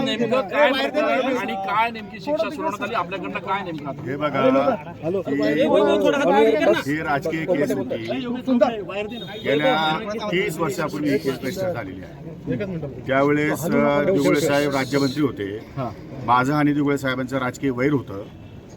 नेमकं काय आणि काय नेमकी शिक्षा सुनावण्यात आली आपल्याकडनं काय नेमकं आता? हे बघा ही- ही राजकीय केस होती गेल्या तीस वर्षापूर्वी ही केस रजिस्टर झालेली आहे त्यावेळेस अ, दिगुळे साहेब राज्यमंत्री होते माझं आणि दुबळे साहेबांचं राजकीय वैर होतं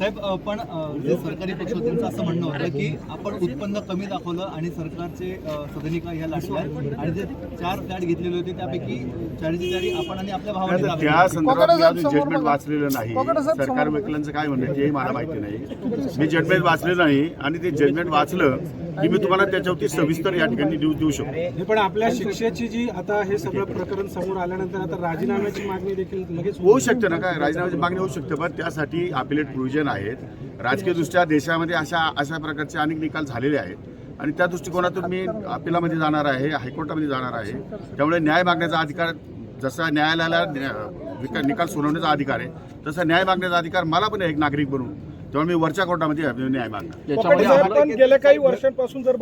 साहेब पण जे सरकारी पक्ष त्यांचं असं म्हणणं होतं की आपण उत्पन्न कमी दाखवलं आणि सरकारचे सदनिका ह्या लाटल्या आणि जे चार फ्लॅट घेतलेले होते त्यापैकी चाळीसची चाळी आपण आणि आपल्या भावाने त्या संदर्भात मी अजून जजमेंट वाचलेलं नाही. सरकार वकिलांचं काय म्हणणं आहे तेही मला माहिती नाही. मी जजमेंट वाचलेलं नाही आणि ते जजमेंट वाचलं की मी तुम्हाला त्याच्यावरती सविस्तर या ठिकाणी देऊ देऊ शकतो. हे पण आपल्या शिक्षेची जी आता हे सगळं प्रकरण समोर आल्यानंतर आता राजीनाम्याची मागणी देखील लगेच होऊ शकते ना काय? राजीनाम्याची मागणी होऊ शकते पण त्यासाठी अपिलेट प्रोव्हिजन आहेत. राजकीयदृष्ट्या देशामध्ये अशा अशा प्रकारचे अनेक निकाल झालेले आहेत. आणि त्या दृष्टिकोनातून मी अपिलामध्ये जाणार आहे हायकोर्टामध्ये जाणार आहे. त्यामुळे न्याय मागण्याचा अधिकार जसा न्यायालयाला निकाल सोडवण्याचा अधिकार आहे तसा न्याय मागण्याचा अधिकार मला पण आहे एक नागरिक बनून त्यामुळे मी वरच्या कोर्टामध्ये न्याय मागणार गेल्या काही वर्षांपासून जर